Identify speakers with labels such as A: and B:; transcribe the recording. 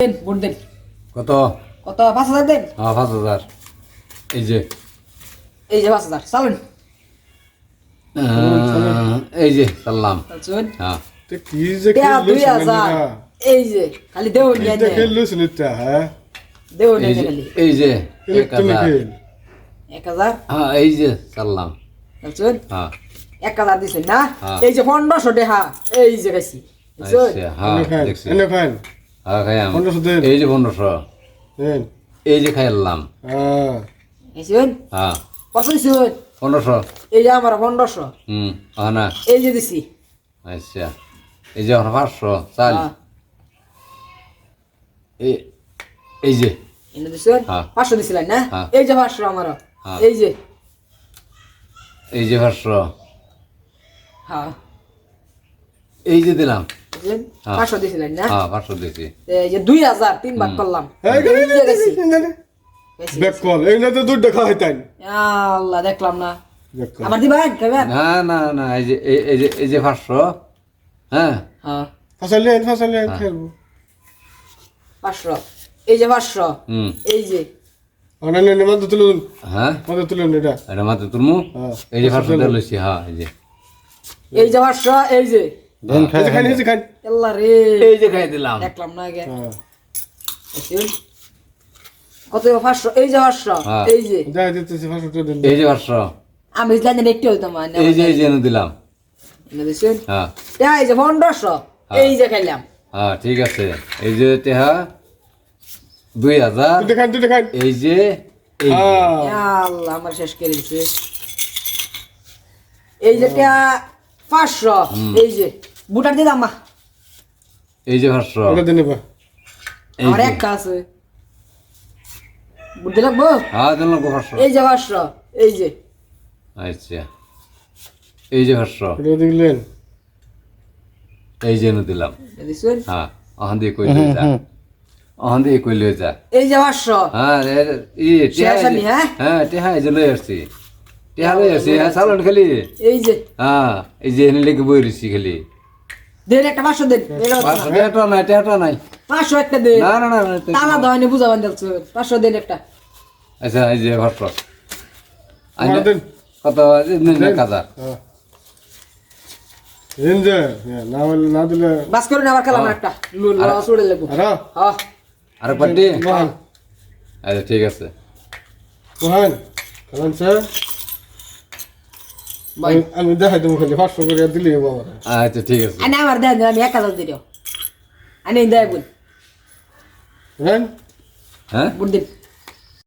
A: দেন vote দেন।
B: কত?
A: কত? পাঁচ হাজার দেন।
B: হ্যাঁ পাঁচ হাজার। এই যে।
A: এই যে পাঁচ হাজার চালুন।
B: এই যে
A: চালছুন
B: হ্যাঁ।
C: কি যে
A: দুই হাজার। এই যে খালি দেও নিয়ে
C: হ্যাঁ?
A: দেও
B: এই যে এক হাজার।
A: এক হাজার?
B: হ্যাঁ এই যে সাল্লাম
A: চালছুন
B: হ্যাঁ।
A: এক হাজার দিছেন না। এই যে পনেরোশো টাকা এই যে খাইছি।
B: আচ্ছা হ্যাঁ দেখছি। হ্যাঁ খাইয়াম।
C: পনেরোশো দেন।
B: এই যে পনেরোশো। এই যে খাইলাম।
C: হ্যাঁ।
B: হ্যাঁ। পনেরোশো।
A: এই যে আমার পনেরোশো।
B: হুম না?
A: এই যে দিছি।
B: আচ্ছা। এই যে আমার পাঁচশো চাল।
A: হ্যাঁ।
B: এই এই যে।
A: এনে দিছেন। পাঁচশো দিছিলেন না। এই যে পাঁচশো আমার। এই যে।
B: এই যে পাঁচশো।
A: হ্যাঁ।
B: এই যে দিলাম। হ্যাঁ।
A: পাঁচশো না?
B: হ্যাঁ পাঁচশো দিয়েছি।
A: এই যে দুই হাজার তিন ভাগ করলাম।
C: এই
A: এই যে গেছি। গেছি,
C: ব্যাক কল এই না তো দুধ দেখা হইতান
A: আল্লাহ দেখলাম না। আমার
B: না না না এই যে এই- যে এই যে পাঁচশো হ্যাঁ।
A: হ্যাঁ।
C: ফাসালেন ফাসালেন খেলব।
A: পাঁচশো। এই যে পাঁচশো।
B: হুম।
A: এই যে।
C: অনেক নেন মাত্র তুলুন
B: হ্যাঁ।
C: মাত্র তুলুন এটা।
B: এটা মাত্র তুলমু?
C: হ্যাঁ।
B: এই যে পাঁচশো লইছি হ্যাঁ এই যে।
A: এই যে পাঁচশো এই যে।
C: এই যে খান এই যে
A: আল্লাহ রে
B: এই যে খাই দিলাম
A: দেখলাম না আগে
C: হ্যাঁ
A: কত পাঁচশো এই যে পাঁচশো
B: হ্যাঁ।
A: এই যে
C: যা দিতেছি ফাঁসো
B: এই যে পাঁচশো
A: আমি জানি একটু হইতাম
B: এই যে এই যে দিলাম
A: দেখছেন
B: হ্যাঁ
A: এই যে পনেরোশো এই যে খাইলাম
B: হ্যাঁ ঠিক আছে এই যে তেহা দুই হাজার এই যে।
C: হ্যাঁ
A: আল্লাহ আমার শেষ করে দিছে এই যে পাঁচশো এই যে বুটার দিয়ে দাম
B: এই যে
C: ওটা দেন এবার
B: এই
A: আমার আছে। বুদ্ধি লাগবো
B: হ্যাঁ গো পাঁচশো
A: এই যে এই যে।
B: আচ্ছা। এই যে
C: এটা দেখলেন
B: এই যে দিলাম। হ্যাঁ অহন দিয়ে কই যা। অহন দিয়ে কই লই যা।
A: এই যে পাঁচশো
B: হ্যাঁ এই
A: হ্যাঁ?
B: হ্যাঁ টিহা এই যে লই আসছি। টিহা লই আসছি হ্যাঁ চালন খালি।
A: এই যে।
B: হ্যাঁ এই যে এনে লেগে বই খালি।
A: দেন একটা পাঁচশো দেন। এটা
B: নাই টিহাটা নাই।
A: পাঁচশো একটা দেন।
B: না না না
A: টানা বুঝাবেন দেখছ পাঁচশো দেন একটা।
B: আচ্ছা এই যে
C: দেন।
B: কত এক হাজার।
C: দেন যে না হলে না দিলে
A: বাস করুন আবার খেলাম একটা লুল ছুড়ে লাগবো
C: আর?
A: হ্যাঁ।
B: পার্টি আচ্ছা ঠিক আছে।
C: কারণ স্যার। আমি দেখাই দেবো খালি পাঁচশো করে দিলে বাবা
B: আচ্ছা ঠিক আছে
A: আনে আমার দেন আমি এক হাজার দিও আনে দেয় বুন
C: হ্যাঁ
B: হ্যাঁ
A: বুন দিন